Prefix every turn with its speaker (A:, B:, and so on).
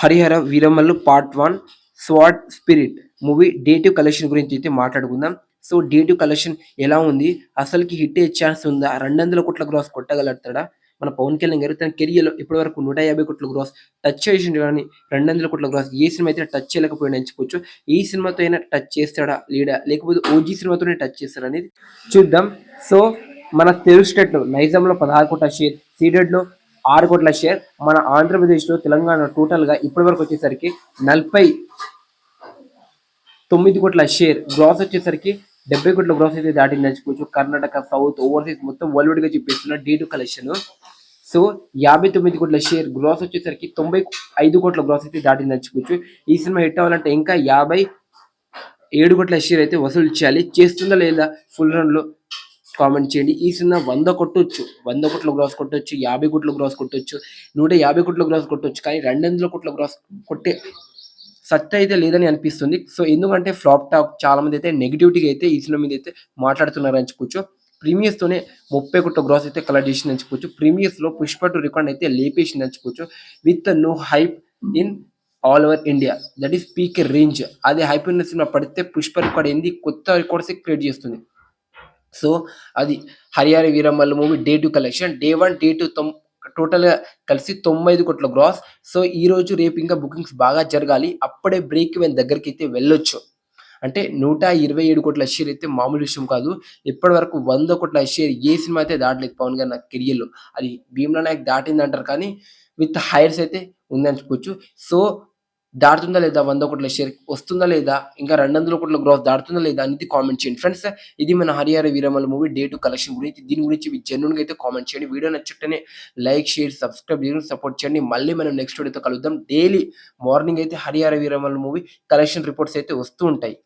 A: Harihara Veeramallu part one sword spirit movie dative collection గురించి అయితే మాట్లాడుకుందాం. సో డేటివ్ కలెక్షన్ ఎలా ఉంది? అసలుకి హిట్ అయ్యే ఛాన్స్ ఉందా? రెండు వందల కోట్ల గ్రాస్ కొట్టగలుగుతాడా? మన పవన్ కళ్యాణ్ గారు తన కెరియర్లో ఇప్పటి వరకు నూట యాభై కోట్ల గ్రాస్ టచ్ చేసిండు కానీ రెండు వందల కోట్ల గ్రాస్ ఏ సినిమా అయితే టచ్ చేయలేకపోయినా ఎంచుకోవచ్చు. ఈ సినిమాతో అయినా టచ్ చేస్తాడా? లేడా? లేకపోతే ఓజీ సినిమాతోనే టచ్ చేస్తాడా అనేది చూద్దాం. సో మన తెలుగు స్టేట్లో నైజాంలో పదహారు కోట్ల షేర్ సీడెడ్లో ఆరు కోట్ల షేర్. మన ఆంధ్రప్రదేశ్లో తెలంగాణ టోటల్గా ఇప్పటి వరకు వచ్చేసరికి నలభై తొమ్మిది కోట్ల షేర్. గ్రాస్ వచ్చేసరికి డెబ్బై కోట్ల గ్రాస్ అయితే దాటింది నచ్చుకోవచ్చు కర్ణాటక సౌత్ ఓవర్సీస్ మొత్తం వరల్డ్గా చెప్పేస్తున్న డీ టు కలెక్షన్ సో యాభై తొమ్మిది కోట్ల షేర్ గ్రాస్ వచ్చేసరికి తొంభై ఐదు కోట్ల గ్రాస్ అయితే దాటింది నచ్చుకోవచ్చు ఈ సినిమా హిట్ అవ్వాలంటే ఇంకా యాభై ఏడు కోట్ల షేర్ అయితే వసూలు చేయాలి. చేస్తుందా లేదా? ఫుల్ రన్లో కామెంట్ చేయండి. ఈ సినిమా వంద కొట్టొచ్చు. వంద కోట్ల గ్రాస్ కొట్టొచ్చు యాభై కోట్ల గ్రాస్ కొట్టొచ్చు నూట యాభై కోట్ల గ్రాస్ కొట్టొచ్చు కానీ రెండు వందల కోట్ల గ్రాస్ కొట్టే సత్య అయితే లేదని అనిపిస్తుంది. సో ఎందుకంటే ఫ్లాప్ టాక్ చాలా మంది అయితే నెగిటివిటీగా అయితే ఈ సినిమా మీద అయితే మాట్లాడుతున్నారని అని చెప్పుకోవచ్చు ముప్పై కోట్ల గ్రాస్ అయితే కలెక్ట్ చేసింది అని చెప్పుకోవచ్చు ప్రీమియర్స్లో పుష్ప టు రికార్డ్ అయితే లేపేసింది అని చెప్పుకోవచ్చు. With no hype in all over India. That is peak range. అది హైప్ ఉన్న సినిమా పడితే పుష్ప రికార్డ్ ఏంది? కొత్త రికార్డ్స్ క్రియేట్ చేస్తుంది. సో అది Harihara Veeramallu movie day two collection. Day one day two తొమ్ టోటల్గా కలిసి తొంభై ఐదు కోట్ల గ్రాస్. సో ఈ రోజు రేపు ఇంకా బుకింగ్స్ బాగా జరగాలి. అప్పుడే బ్రేక్ ఈవెన్ దగ్గరికి అయితే వెళ్ళొచ్చు. అంటే నూట ఇరవై ఏడు కోట్ల షేర్ అయితే మామూలు విషయం కాదు. ఇప్పటి వరకు వంద కోట్ల షేర్ ఏ సినిమా అయితే దాటలేదు పవన్ గారు నా కెరియర్లో. అది భీమ్లా నాయక్ దాటింది అంటారు కానీ విత్ హైర్స్ అయితే ఉందని చెప్పుకోవచ్చు సో దాడుతుందా లేదా? వంద కోట్ల షేర్ వస్తుందా లేదా? ఇంకా రెండు వందల కోట్ల గ్రోత్ దాడుతుందా లేదా అనేది కామెంట్ చేయండి. ఫ్రెండ్స్ ఇది మన Harihara Veeramallu movie day two collection గురించి. దీని గురించి మీ జెన్యున్గా అయితే కామెంట్ చేయండి. వీడియో నచ్చుంటేనే లైక్ షేర్ సబ్స్క్రైబ్ చేయండి సపోర్ట్ చేయండి. మళ్ళీ మనం నెక్స్ట్ వీడియోతో కలుద్దాం. డైలీ మార్నింగ్ అయితే Harihara Veeramallu movie collection reports అయితే వస్తూ ఉంటాయి.